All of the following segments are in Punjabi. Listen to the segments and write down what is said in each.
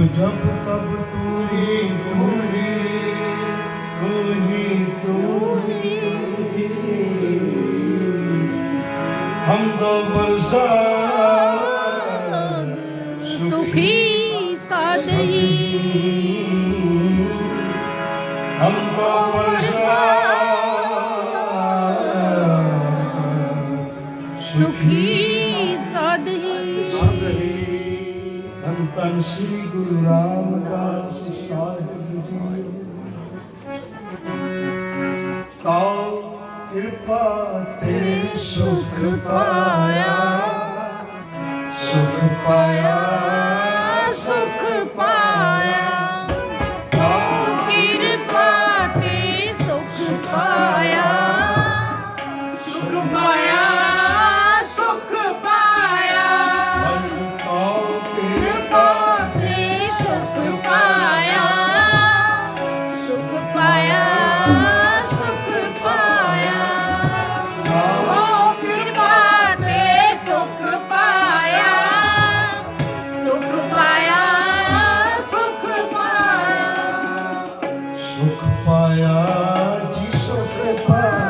जब कब तू ही तू ही तू ही तू ही हम दो बरसा सुखी सादगी हम दो बरसा सुखी ਧੰਨ ਸ੍ਰੀ ਗੁਰੂ ਰਾਮਦਾਸ ਸਾਹਿਬ ਜੀ। ਤਾ ਕਿਰਪਾ ਤੇ ਸੁਖ ਪਾਇਆ ਸੁਖ ਪਾਇਆ। ਸੁਖ ਪਾਇਆ ਜਿਸ ਕਿਰਪਾ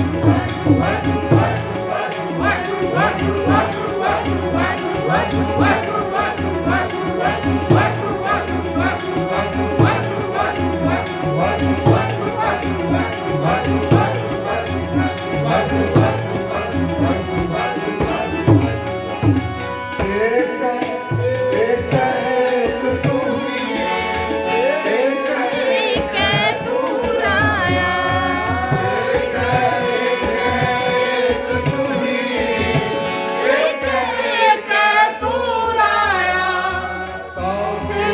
What?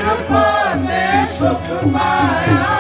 ਕਿਰਪਾ ਨੇ ਸੁਖ ਪਾਇਆ